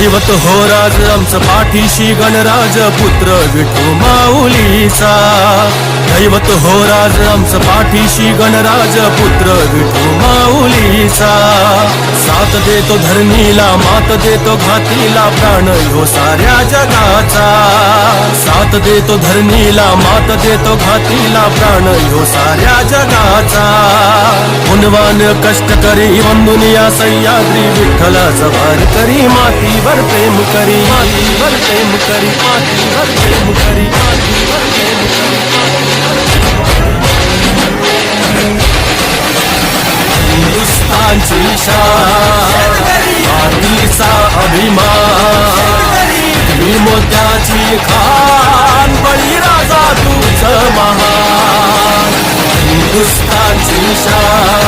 दैवत हो राज आमचं पाठीशी गणराज पुत्र विठू माऊलीचा. दैवत हो राज आमचं पाठीशी गणराज पुत्र विठू माऊलीचा. साथ देतो धरणीला मात देतो घातीला प्राण ह्यो साऱ्या जगाचा. साथ देतो धरणीला मात देतो घातीला प्राण ह्यो साऱ्या जगाचा. मानवान कष्ट करी वंदुनिया सह्याद्री विठ्ठलाचा भार करी मातीवर प्रेम करी मातीवर प्रेम करी मातीवर प्रेम करी मातीवर प्रेम करी हिंदुस्तानची शान मातीचा अभिमान मोत्याची खान बळीराजा तूच महा हिंदुस्तानची शान